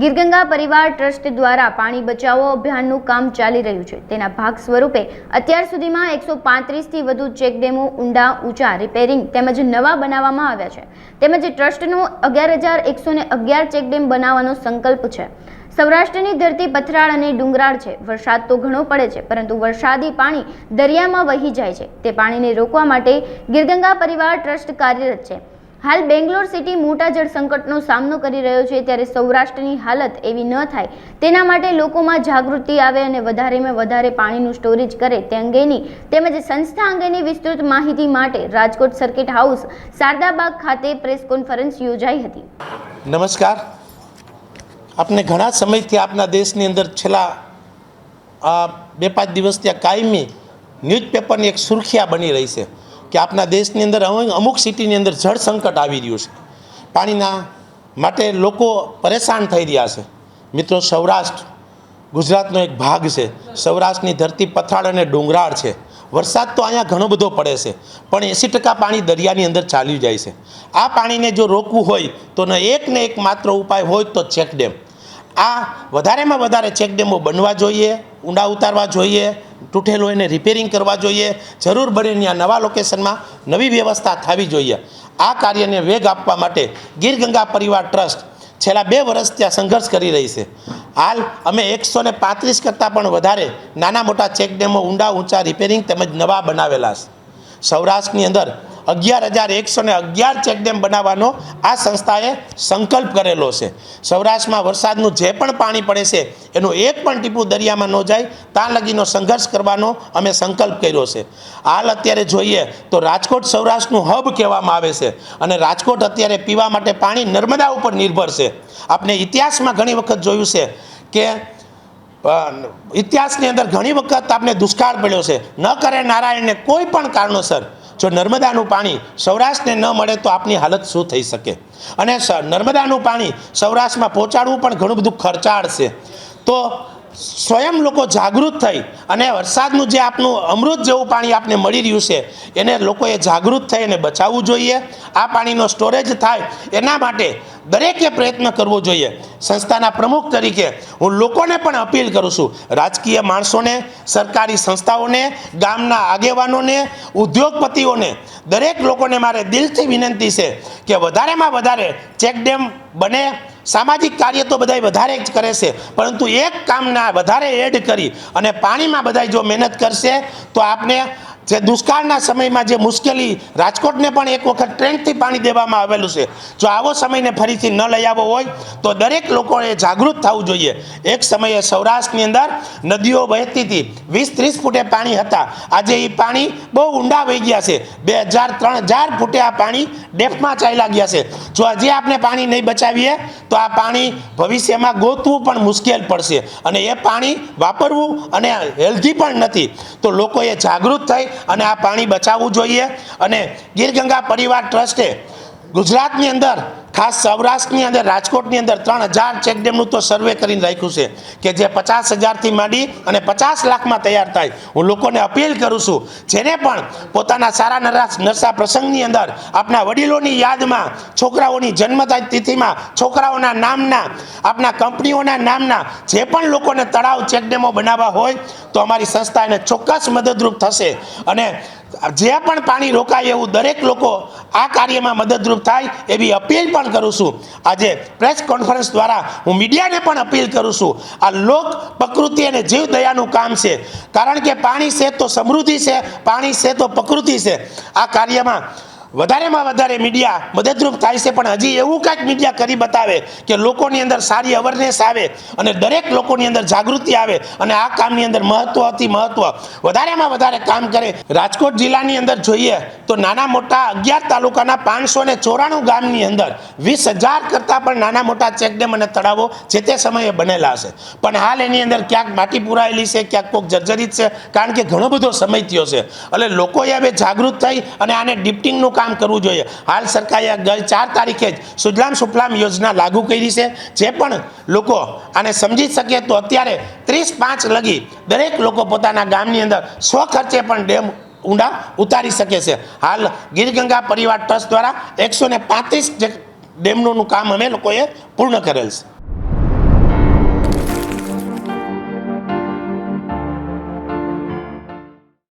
ગીરગંગા પરિવાર ટ્રસ્ટ દ્વારા પાણી બચાવો અભિયાનનું કામ ચાલી રહ્યું છે. તેના ભાગ સ્વરૂપે અત્યાર સુધીમાં એકસો પાંત્રીસથી વધુ ચેકડેમો ઊંડા, ઊંચા રિપેરિંગ તેમજ નવા બનાવવામાં આવ્યા છે. તેમજ ટ્રસ્ટનો અગિયાર હજાર એકસો ને અગિયાર ચેકડેમ બનાવવાનો સંકલ્પ છે. સૌરાષ્ટ્રની ધરતી પથરાળ અને ડુંગરાળ છે. વરસાદ તો ઘણો પડે છે, પરંતુ વરસાદી પાણી દરિયામાં વહી જાય છે. તે પાણીને રોકવા માટે ગીરગંગા પરિવાર ટ્રસ્ટ કાર્યરત છે. હાલ બેંગ્લોર સિટી મોટા જળ સંકટનો સામનો કરી રહ્યો છે, ત્યારે સૌરાષ્ટ્રની હાલત એવી ન થાય. તેના માટે લોકોમાં જાગૃતિ આવે અને વધારેમાં વધારે પાણીનું સ્ટોરેજ કરે તે અંગેની તેમજ સંસ્થા અંગેની વિસ્તૃત માહિતી માટે રાજકોટ સર્કિટ હાઉસ, શારદાબાગ ખાતે પ્રેસ કોન્ફરન્સ યોજાઈ હતી. નમસ્કાર. આપને ઘણા સમયથી આપના દેશની અંદર છેલ્લા બે પાંચ દિવસથી કાયમી ન્યૂઝપેપરની એક સુરખિયા બની રહી છે. કે આપના દેશની અંદર અમુક સિટીની અંદર જળ સંકટ આવી રહ્યું છે. પાણીના માટે લોકો પરેશાન થઈ રહ્યા છે. મિત્રો, સૌરાષ્ટ્ર ગુજરાતનો એક ભાગ છે. સૌરાષ્ટ્રની ધરતી પથાળ અને ડુંગરાળ છે. વરસાદ તો અહીંયા ઘણો બધો પડે છે, પણ એંસી ટકા પાણી દરિયાની અંદર ચાલ્યું જાય છે. આ પાણીને જો રોકવું હોય, તો ને એક ને એક માત્ર ઉપાય હોય તો ચેકડેમ. આ વધારેમાં વધારે ચેકડેમો બનવા જોઈએ, ઊંડા ઉતારવા જોઈએ તૂટેલો એને રિપેરિંગ કરવા જોઈએ. જરૂર બને ત્યાં નવા લોકેશનમાં નવી વ્યવસ્થા થવી જોઈએ. આ કાર્યને વેગ આપવા માટે ગીર ગંગા પરિવાર ટ્રસ્ટ છેલ્લા બે વર્ષ ત્યાં સંઘર્ષ કરી રહી છે. હાલ અમે એકસો ને પાંત્રીસ કરતાં પણ વધારે નાના મોટા ચેકડેમો ઊંડા ઊંચા રિપેરિંગ તેમજ નવા બનાવેલા છે. સૌરાષ્ટ્રની અંદર અગિયાર હજાર એકસો ને અગિયાર ચેકડેમ બનાવવાનો આ સંસ્થાએ સંકલ્પ કરેલો છે. સૌરાષ્ટ્રમાં વરસાદનું જે પણ પાણી પડે છે, એનું એક પણ ટીપું દરિયામાં ન જાય, ત્યાં લગીનો સંઘર્ષ કરવાનો અમે સંકલ્પ કર્યો છે. હાલ અત્યારે જોઈએ તો રાજકોટ સૌરાષ્ટ્રનું હબ કહેવામાં આવે છે અને રાજકોટ અત્યારે પીવા માટે પાણી નર્મદા ઉપર નિર્ભર છે. આપણે ઇતિહાસમાં ઘણી વખત જોયું છે કે ઇતિહાસની અંદર ઘણી વખત આપણે દુષ્કાળ પડ્યો છે. ન કરે નારાયણને કોઈ પણ કારણોસર જો નર્મદાનું પાણી સૌરાષ્ટ્રને ન મળે તો આપની હાલત શું થઈ શકે? અને નર્મદાનું પાણી સૌરાષ્ટ્રમાં પહોંચાડવું પણ ઘણું બધું ખર્ચાળ છે. તો સ્વયં લોકો જાગૃત થઈ અને વરસાદનું જે આપનું અમૃત જેવું પાણી આપને મળી રહ્યું છે, એને લોકોએ જાગૃત થઈ અને બચાવવું જોઈએ. આ પાણીનો સ્ટોરેજ થાય એના માટે દરેકે પ્રયત્ન કરવો જોઈએ. સંસ્થાના પ્રમુખ તરીકે હું લોકોને પણ અપીલ કરું છું. રાજકીય માણસોને, સરકારી સંસ્થાઓને, ગામના આગેવાનોને, ઉદ્યોગપતિઓને, દરેક લોકોને મારે દિલથી વિનંતી છે કે વધારેમાં વધારે ચેકડેમ બને સામાજિક કાર્ય તો બધાય વધારે જ કરે છે, પરંતુ એક કામના વધારે એડ કરી અને પાણીમાં બધાય જો મહેનત કરશે, તો આપણે જે દુષ્કાળના સમયમાં જે મુશ્કેલી રાજકોટને પણ એક વખત ટ્રેન્ડથી પાણી દેવામાં આવેલું છે. જો આવો સમયને ફરીથી ન લઈ આવવો હોય, તો દરેક લોકોએ જાગૃત થવું જોઈએ. એક સમયે સૌરાષ્ટ્રની અંદર નદીઓ વહેતી હતી. વીસ ત્રીસ ફૂટે પાણી હતા. આજે એ પાણી બહુ ઊંડા વહી ગયા છે. બે હજાર ત્રણ હજાર ફૂટે આ પાણી ડેફમાં ચાલ્યા ગયા છે. જો હજી આપણે પાણી નહીં બચાવીએ, તો આ પાણી ભવિષ્યમાં ગોતવું પણ મુશ્કેલ પડશે. અને એ પાણી વાપરવું અને હેલ્ધી પણ નથી. તો લોકોએ જાગૃત થઈ અને આ પાણી બચાવવું જોઈએ. અને ગીર ગંગા પરિવાર ટ્રસ્ટે ગુજરાતની અંદર ખાસ સૌરાષ્ટ્રની અંદર, રાજકોટની અંદર ત્રણ હજાર ચેકડેમનું તો સર્વે કરીને રાખ્યું છે કે જે પચાસ હજારથી માંડી અને પચાસ લાખમાં તૈયાર થાય. હું લોકોને અપીલ કરું છું, જેને પણ પોતાના સારા નરા નરસા પ્રસંગની અંદર આપણા વડીલોની યાદમાં છોકરાઓની જન્મ તિથિમાં, છોકરાઓના નામના આપણા કંપનીઓના નામના જે પણ લોકોને તળાવ ચેકડેમો બનાવવા હોય, તો અમારી સંસ્થા એને ચોક્કસ મદદરૂપ થશે. અને જે પણ પાણી રોકાય એવું દરેક લોકો આ કાર્યમાં મદદરૂપ થાય એવી અપીલ પણ કરું છું. આજે પ્રેસ કોન્ફરન્સ દ્વારા હું મીડિયાને પણ અપીલ કરું છું. આ લોક, પ્રકૃતિ અને જીવ દયાનું કામ છે. કારણ કે પાણી છે તો સમૃદ્ધિ છે, પાણી છે તો પ્રકૃતિ છે. આ કાર્યમાં વધારેમાં વધારે મીડિયા મદદરૂપ થાય છે. પણ હજી એવું કાંઈક મીડિયા કરી બતાવે કે લોકોની અંદર સારી અવેરનેસ આવે અને દરેક લોકોની અંદર જાગૃતિ આવે અને આ કામની અંદર મહત્વ અતિ મહત્વ. વધારેમાં વધારે કામ કરે. રાજકોટ જિલ્લાની અંદર જોઈએ તો નાના મોટા અગિયાર તાલુકાના પાંચસો ને ચોરાણું ગામની અંદર વીસ હજાર કરતાં પણ નાના મોટા ચેકડેમ અને તળાવો જે તે સમયે બનેલા છે. પણ હાલ એની અંદર ક્યાંક માટી પુરાયેલી છે, ક્યાંક કોઈક જર્જરિત છે. કારણ કે ઘણો બધો સમય થયો છે. એટલે લોકોએ હવે જાગૃત થઈ અને આને ડિપ્ટિંગનું કામ કરવું જોઈએ. હાલ સરકારે ગઈ ચાર તારીખે જ સુજલામ સુફલામ યોજના લાગુ કરી છે. જે પણ લોકો આને સમજી શકે તો અત્યારે ત્રીસ પાંચ લગી દરેક લોકો પોતાના ગામની અંદર સ્વ ખર્ચે પણ ડેમ ઊંડા ઉતારી શકે છે. હાલ ગીરગંગા પરિવાર ટ્રસ્ટ દ્વારા એકસો ને પાંત્રીસ ડેમનું કામ અમે લોકોએ પૂર્ણ કરેલ છે.